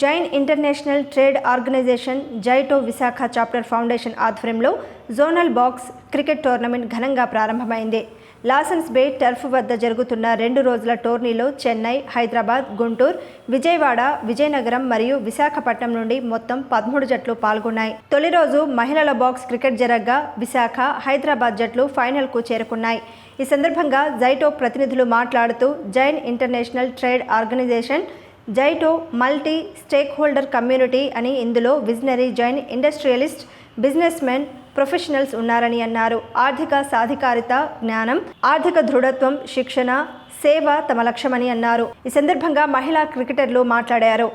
Jain international trade organization JITO Visakha chapter foundation ఆధ్వర్యంలో zonal box cricket tournament ఘనంగా ప్రారంభమైంది. Lawsons బే turf వద్ద జరుగుతున్న రెండు రోజుల టోర్నీలో చెన్నై హైదరాబాద్ గుంటూరు విజయవాడ విజయనగరం మరియు విశాఖపట్నం నుండి మొత్తం పదమూడు జట్లు పాల్గొన్నాయి. తొలి రోజు మహిళల బాక్స్ క్రికెట్ జరగ్గా విశాఖ హైదరాబాద్ జట్లు ఫైనల్కు చేరుకున్నాయి. ఈ సందర్భంగా జైటో ప్రతినిధులు మాట్లాడుతూ Jain international trade organization JITO multi stakeholder community అని ఇందులో visionary Jain industrialist businessmen professionals ఉన్నారని అన్నారు. ఆర్థిక సాధికారిత జ్ఞానం ఆర్థిక దృఢత్వం శిక్షణ సేవ తమ లక్ష్యమని అన్నారు. ఈ సందర్భంగా మహిళా క్రికెటర్లు మాట్లాడారు.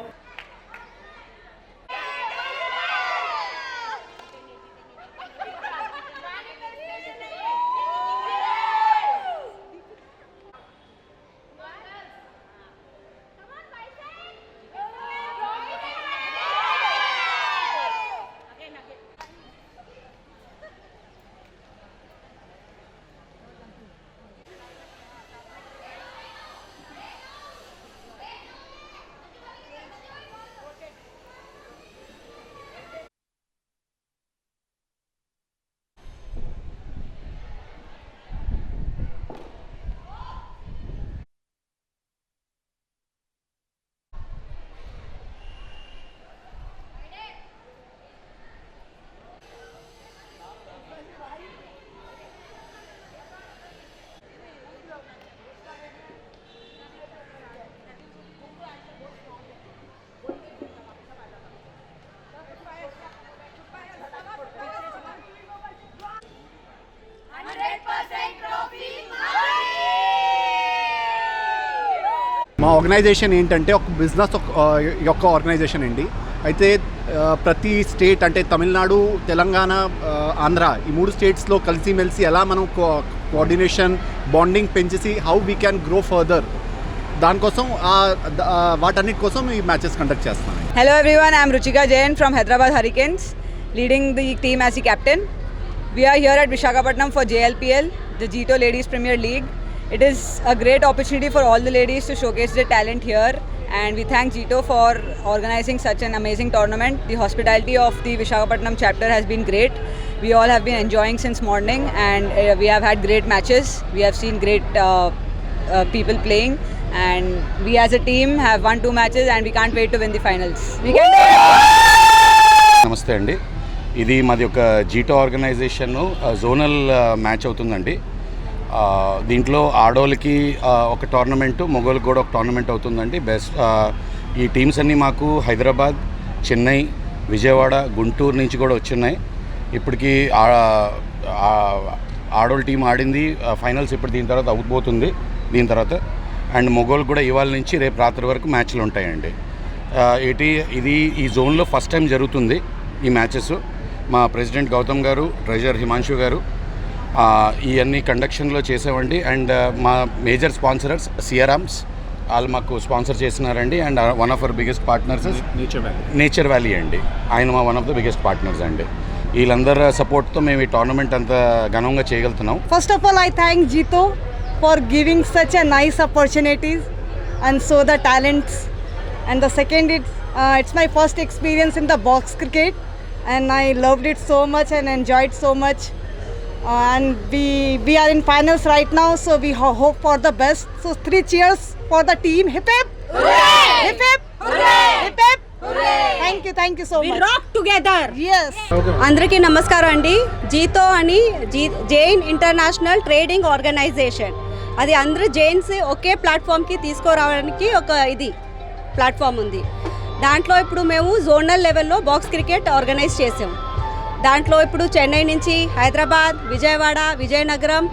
మా ఆర్గనైజేషన్ ఏంటంటే ఒక బిజినెస్ యొక్క ఆర్గనైజేషన్ అండి. అయితే ప్రతి స్టేట్ అంటే తమిళనాడు తెలంగాణ ఆంధ్ర ఈ మూడు స్టేట్స్లో కలిసి మెలిసి ఎలా మనం కోఆర్డినేషన్ బాండింగ్ పెంచేసి how we can grow further దానికోసం వాటన్నిటి కోసం ఈ మ్యాచెస్ కండక్ట్ చేస్తాను హలో ఎవ్రీవన్ ఐఎమ్ రుచిగా Jayan from Hyderabad hurricanes leading the team as the captain we are here at Visakhapatnam for JLPL the JITO ladies premier league it is a great opportunity for all the ladies to showcase the talent here and we thank JITO for organizing such an amazing tournament the hospitality of the Visakhapatnam chapter has been great we all have been enjoying since morning and we have had great matches we have seen great people playing and we as a team have won two matches and we can't wait to win the finals నమస్తే అండి. ఇది మాది ఒక JITO organisation zonal match అవుతుందండి. దీంట్లో ఆడోళ్ళకి ఒక tournament మొగోళ్ళకి కూడా ఒక టోర్నమెంట్ అవుతుందండి. బెస్ట్ ఈ టీమ్స్ అన్నీ మాకు హైదరాబాద్ చెన్నై విజయవాడ గుంటూరు నుంచి కూడా వచ్చున్నాయి ఇప్పటికి ఆడోళ్ళ టీం ఆడింది. ఫైనల్స్ ఇప్పుడు దీని తర్వాత అవుతబోతుంది దీని తర్వాత. అండ్ మొగోళ్ళు కూడా ఇవాళ నుంచి రేపు రాత్రి వరకు మ్యాచ్లు ఉంటాయండి. ఏటి ఇది ఈ జోన్లో ఫస్ట్ టైం జరుగుతుంది ఈ మ్యాచెస్. మా ప్రెసిడెంట్ గౌతమ్ గారు ట్రెజర్ హిమాంశు గారు ఇవన్నీ కండక్షన్లో చేసేవండి. అండ్ మా మేజర్ స్పాన్సరర్స్ సిఆర్ఆమ్స్ వాళ్ళు మాకు sponsor చేసినారండి and one of our biggest partners nature valley. Nature valley అండి. ఆయన మా one of the biggest partners అండి. వీళ్ళందరూ సపోర్ట్తో మేము ఈ టోర్నమెంట్ అంత ఘనంగా చేయగలుగుతున్నాం. First of all I thank JITO for giving such a nice opportunities and so the talents and the second it's it's my first experience in the box cricket and I loved it so much and enjoy enjoyed so much and we we are in finals right now, so we ho- hope for the best. So three cheers for the team. Hip hip! Hip hip! Hip hip! Thank you, thank you so much. Rock together Yes. అందరికీ నమస్కారం అండి జీతో అని G Jain international trading organisation అది అందరూ Jains ఒకే ప్లాట్ఫామ్కి తీసుకురావడానికి ఒక ఇది platform ఉంది దాంట్లో ఇప్పుడు మేము జోనల్ లెవెల్లో బాక్స్ క్రికెట్ ఆర్గనైజ్ చేసాం దాంట్లో ఇప్పుడు చెన్నై నుంచి హైదరాబాద్ విజయవాడ విజయనగరం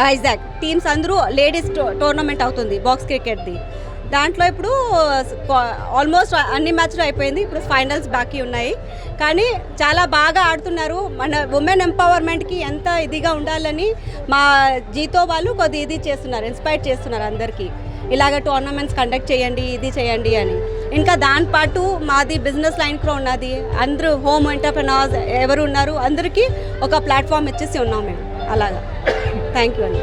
వైజాగ్ టీమ్స్ అందరూ లేడీస్ టోర్నమెంట్ అవుతుంది బాక్స్ క్రికెట్ది. దాంట్లో ఇప్పుడు ఆల్మోస్ట్ అన్ని మ్యాచ్లు అయిపోయింది. ఇప్పుడు ఫైనల్స్ బాకీ ఉన్నాయి. కానీ చాలా బాగా ఆడుతున్నారు. మన ఉమెన్ ఎంపవర్మెంట్కి ఎంత ఇదిగా ఉండాలని మా జీతో వాళ్ళు కొద్ది ఇది చేస్తున్నారు. ఇన్స్పైర్ చేస్తున్నారు అందరికీ. ఇలాగ టోర్నమెంట్స్ కండక్ట్ చేయండి ఇది చేయండి అని. ఇంకా దానిపాటు మాది బిజినెస్ లైన్ కూడా ఉన్నది. అందరూ హోమ్ ఎంటర్ప్రినర్స్ ఎవరు ఉన్నారు అందరికీ ఒక ప్లాట్ఫామ్ ఇచ్చేసి ఉన్నాం మేము. అలాగా. థ్యాంక్ యూ అండి.